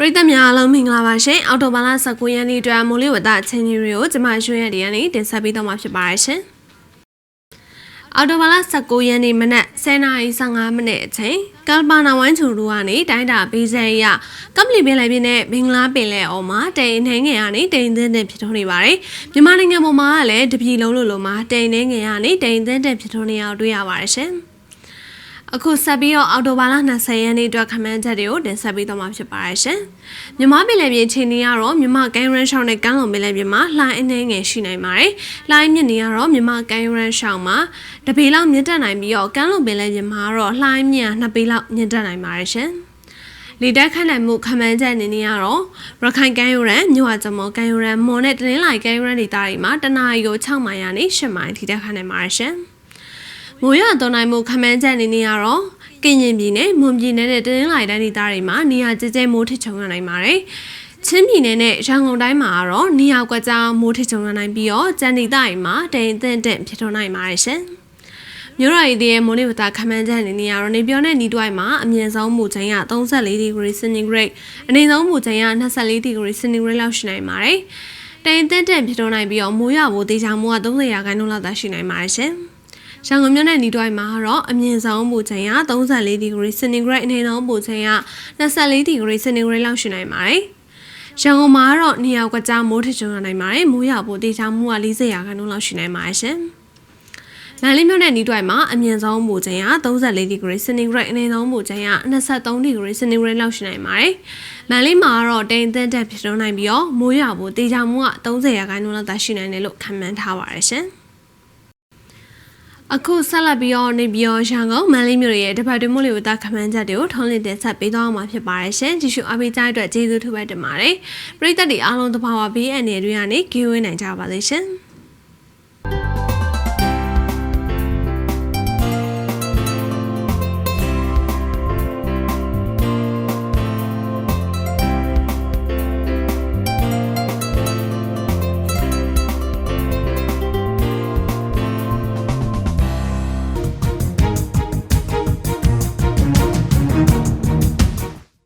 ရိသတ်များအားလုံးမင်္ဂလာပါရှင်အော်တိုဘာလ19ရက်နေ့အတွက်မိုးလေဝသအချိန်ကြီးတွေကိုကျွန်မရွှေရက်ဒီကနေတင်ဆက်ပေးတော့မှာဖြစ်ပါတယ်ရှင်အော်တိုဘာလ19ရက်နေ့မနက်10:55မိနစ်အချိန်ကယ်ပါနာဝိုင်းချူတို့ကနေတိုင်းတာပေးဆက်ရကပလီပင်လိုက်ပြင်းနဲ့ဘင်္ဂလားပင်လယ်အော်မှာတိမ်နှင်းငယ်ကနေတိမ်သင်းတဲ့ဖြစ်ထွန်းနေပါတယ်မြန်မာနိုင်ငံပေါ်မှာလည်းတပြည်လုံးလိုလိုမှာတိမ်နှင်းငယ်ကနေတိမ်သင်းတဲ့ဖြစ်ထွန်းနေအောင်တွေ့ရပါတယ်ရှင် အခုဆက်ပြီးတော့အော်တိုဘာလ20ရက်နေ့အတွက်ခမန်းချက်တွေကိုတင်ဆက်ပေးတော့မှာဖြစ်ပါတယ်ရှင်။မြမပင်လယ်ပြင်ချိန်นี้ကတော့မြမကိုင်းရန်ရှောင်းနဲ့ကမ်းလွန်ပင်လယ်ပြင်မှာလှိုင်းအနှဲငယ်ရှိနိုင်ပါတယ်။လှိုင်းမြင့်နေကတော့မြမကိုင်းရန်ရှောင်းမှာတပေလောက်မြင့်တက်နိုင်ပြီးတော့ကမ်းလွန်ပင်လယ်ပြင်မှာတော့လှိုင်းမြင့်နှစ်ပေလောက်မြင့်တက်နိုင်ပါတယ်ရှင်။လေတက်ခန့်နိုင်မှုခမန်းချက်အနေနဲ့ကတော့ရခိုင်ကမ်းရိုးရန်မြို့ဝကျမော်ကမ်းရိုးရန်မွန်နဲ့တနင်္လာရီကမ်းရိုးရန်ဒေသတွေမှာတနအီကို6မိုင်ရာနေ10မိုင်ထိတက်ခန့်နိုင်ပါတယ်ရှင်။ မိုးရွာသွန်းနိုင်မှုခမန်းချက်အနေနဲ့ကတော့ကင်ရင်ပြည်နယ်မွန်ပြည်နယ်နဲ့တနင်္လာရီတိုင်းဒေသတွေမှာနေရာကျကျမိုးထချုံရနိုင်ပါတယ်။ချင်းပြည်နယ်နဲ့ရန်ကုန်တိုင်းမှာကတော့နေရာကွက်ကြားမိုးထချုံရနိုင်ပြီးတော့ကြံဒေသတွေမှာတိမ်အထင်တင့်ဖြစ်ထွန်းနိုင်ပါတယ်ရှင်။မြို့တော်ရည်ရဲ့မိုးလေဝသခမန်းချက်အနေနဲ့ကတော့နေပြောတဲ့နီးတွိုင်းမှာအမြင့်ဆုံးမူချိန်က34ဒီဂရီစင်တီဂရိတ်အနိမ့်ဆုံးမူချိန်က24ဒီဂရီစင်တီဂရိတ်လောက်ရှိနိုင်ပါတယ်။တိမ်အထင်တင့်ဖြစ်ထွန်းနိုင်ပြီးတော့မိုးရွာဖို့တေချာမိုးက30ရာခိုင်နှုန်းလောက်သာရှိနိုင်ပါတယ်ရှင်။ ရန်ကုန်မြို့နယ်နီးတွိုင်းမှာတော့အမြင့်ဆုံးပူချိန်က34ဒီဂရီစင်တီဂရိတ်အနေနဲ့ပူချိန်က24ဒီဂရီစင်တီဂရိတ်လောက်ရှိနိုင်ပါတယ်။ရန်ကုန်မှာတော့နေရာကကြားမိုးထချုံရနိုင်ပါတယ်။မိုးရွာဖို့တေချာမှုက40ရာခိုင်နှုန်းလောက်ရှိနိုင်ပါတယ်ရှင်။မန္တလေးမြို့နယ်နီးတွိုင်းမှာအမြင့်ဆုံးပူချိန်က34ဒီဂရီစင်တီဂရိတ်အနေနဲ့ပူချိန်က23ဒီဂရီစင်တီဂရိတ်လောက်ရှိနိုင်ပါတယ်။မန္တလေးမှာတော့တိမ်သန့်တက်ဖြစ်ထွန်းနိုင်ပြီးတော့မိုးရွာဖို့တေချာမှုက30ရာခိုင်နှုန်းလောက်သာရှိနိုင်တယ်လို့ခန့်မှန်းထားပါတယ်ရှင်။ အခုဆက်လက်ပြီးတော့နေပြီးတော့ရန်ကုန်မန္တလေးမြို့ရဲ့တပတ်တွင်မို့လေဝသခမန်းချက်တွေကိုထုံးလင်းတင်ဆက်ပေးသွားမှာဖြစ်ပါတယ်ရှင်ကြည့်ရှုအားပေးကြတဲ့အတွက်ကျေးဇူးထူးပဲတင်ပါတယ်ပရိသတ်တွေအားလုံးတဘာဝဘေးအန္တရာယ်တွေကနေကင်းဝေးနိုင်ကြပါစေရှင်